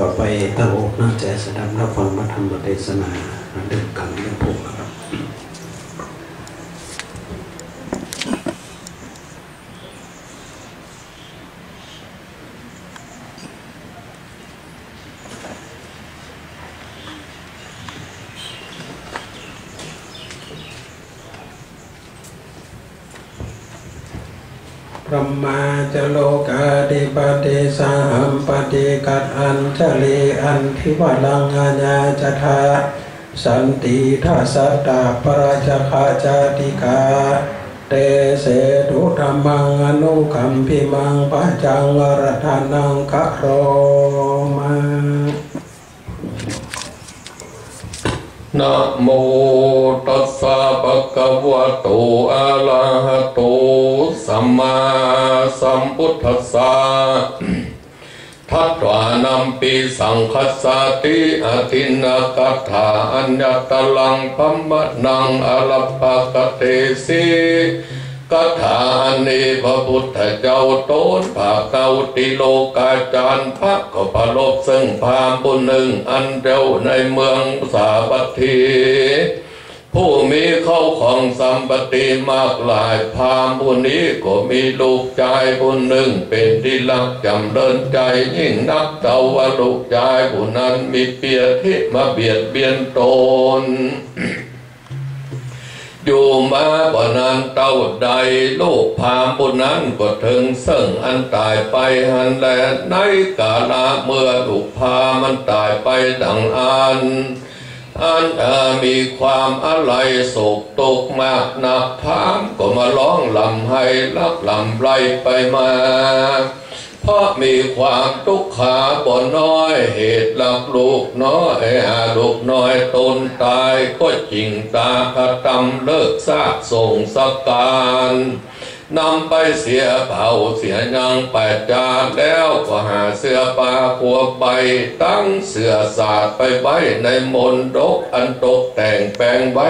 ต่อไปตั้งอกนั่งใจสดับรับฟังพระธรรมเทศนาเรื่องกันเรื่องพวกครับ พระมาจะโลกาดิปติสาหัมปฏิกัดอัญชลีอันทิวลังอาญาจทาสันติทัสตาปราชคาจาติกา เตเสตุธรรมังอนุคัมพิมังปัจจังรทานังคะโรมานะโมตัสสะภะคะวะโตอะระหะโต สัมมาสัมพุทธัสสะทัตวานัมปีสังคัสสติอทินาคัฏฐาอัญญตลังพัมมะนังอรปะกเตสีกถาอันนี้พระพุทธเจ้าโตนภาเกาติโลกาจารย์พระก็ประลบซึ่งพามบุญหนึ่งอันเดียวในเมืองสาวัตถีผู้มี ข้าของสัมปติมากหลายพามผู้นี้ก็มีลูกชายผู้หนึ่งเป็นที่รักจำเริญใจยิ่งนักเจ้าว่าลูกชายผู้นั้นมีเปียทิมาเบียดเบียนตนอยู่มาบ่นานเต้าใดลูกพามบุนั้นก็ถึงซึ่งอันตายไปหันแลในกาลาเมื่อลูกพามันตายไปดังอัน อันอามีความอะไรโศกตกมากหนักพามก็มาร้องลำให้ลับลำไรไปมา เพราะมีความทุกข์ขาบ่น้อยเหตุหลักลูกน้อยหาลูกน้อยตนตายก็จริงตาคตำเลิกซากส่งสการ นำไปเสียเผาเสียยังแปดจานแล้วก็หาเสื้อปลาพัวไป ตั้งเสื้อสาดไปไว้ในมนดกอันตกแต่งแปลงไว้